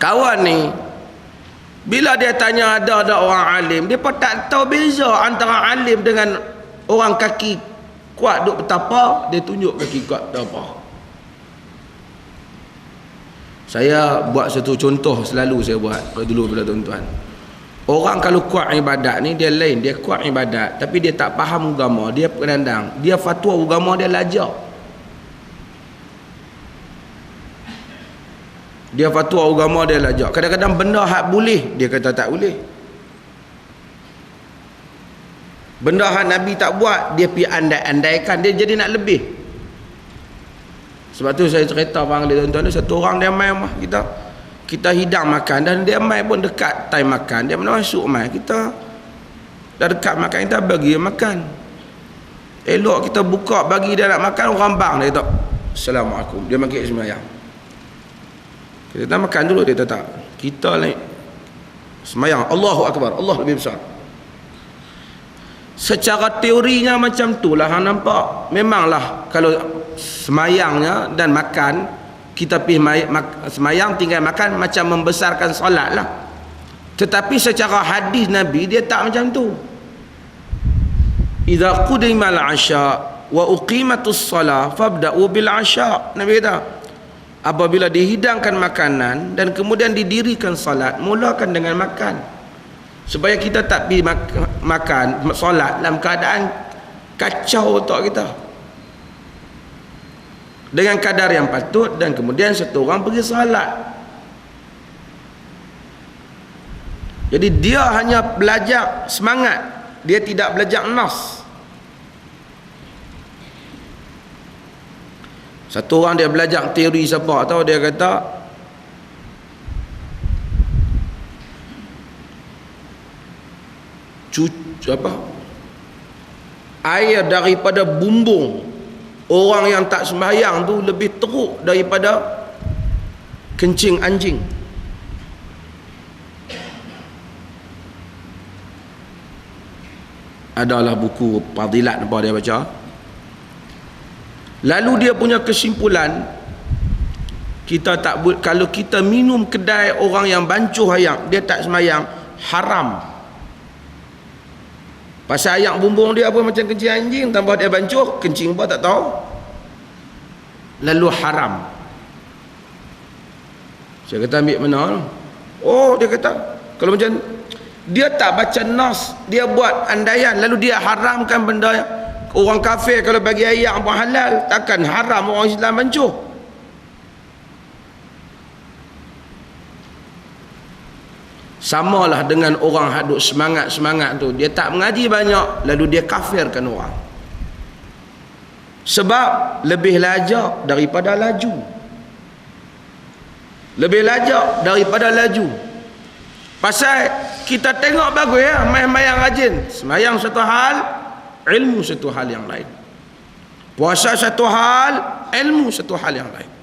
kawan ni bila dia tanya ada ada orang alim dia pun tak tahu beza antara alim dengan orang kaki kuat duk betapa dia tunjuk kaki kuat betapa saya buat satu contoh selalu saya buat dulu pada tuan-tuan. Orang kalau kuat ibadat ni dia lain dia kuat ibadat tapi dia tak faham agama dia penandang dia fatwa agama dia lajar dia fatwa agama dia lajak kadang-kadang benda hak boleh dia kata tak boleh. Benda hak Nabi tak buat dia pi andai-andaikan dia jadi nak lebih. Sebab tu saya cerita bang dia tuan-tuan satu orang dia main rumah kita. Kita hidang makan dan dia main pun dekat time makan. Dia mana masuk main kita. Dah dekat makan kita bagi dia makan. Elok kita buka bagi dia nak makan orang bang dia kata Assalamualaikum. Dia makin semayang kita tak makan dulu dia tak. Kita ni semayang Allahu Akbar. Allah lebih besar. Secara teorinya macam tu lah hang nampak. Memanglah kalau semayangnya dan makan kita pergi semayang tinggal makan macam membesarkan solat lah. Tetapi secara hadis Nabi dia tak macam tu. Idza qudimal asya wa uqimatus salah fabda'u bil asya. Nabi kata, apabila dihidangkan makanan dan kemudian didirikan salat mulakan dengan makan. Supaya kita tak pergi mak makan salat dalam keadaan kacau otak kita. Dengan kadar yang patut dan kemudian satu orang pergi salat. Jadi dia hanya belajar semangat. Dia tidak belajar nas Satu orang dia belajar teori siapa tahu dia kata cucu apa? Air daripada bumbung orang yang tak sembahyang tu lebih teruk daripada kencing anjing. Adalah buku fadilat apa dia baca Lalu dia punya kesimpulan kita tak kalau kita minum kedai orang yang bancuh ayak dia tak semayang haram. Pasal ayak bumbung dia apa macam kencing anjing tambah dia bancuh kencing apa tak tahu. Lalu haram. Saya kata ambil mana oh dia kata kalau macam dia tak baca nas dia buat andaian lalu dia haramkan benda yang orang kafir kalau bagi ayat apa halal takkan haram orang Islam bancuh samalah dengan orang hadut semangat-semangat tu. Dia tak mengaji banyak lalu dia kafirkan orang. Sebab lebih lajak daripada laju. Lebih lajak daripada laju. Pasal kita tengok bagus ya main-main rajin. Semayang satu hal ilmu satu hal yang lain. Puasa satu hal ilmu satu hal yang lain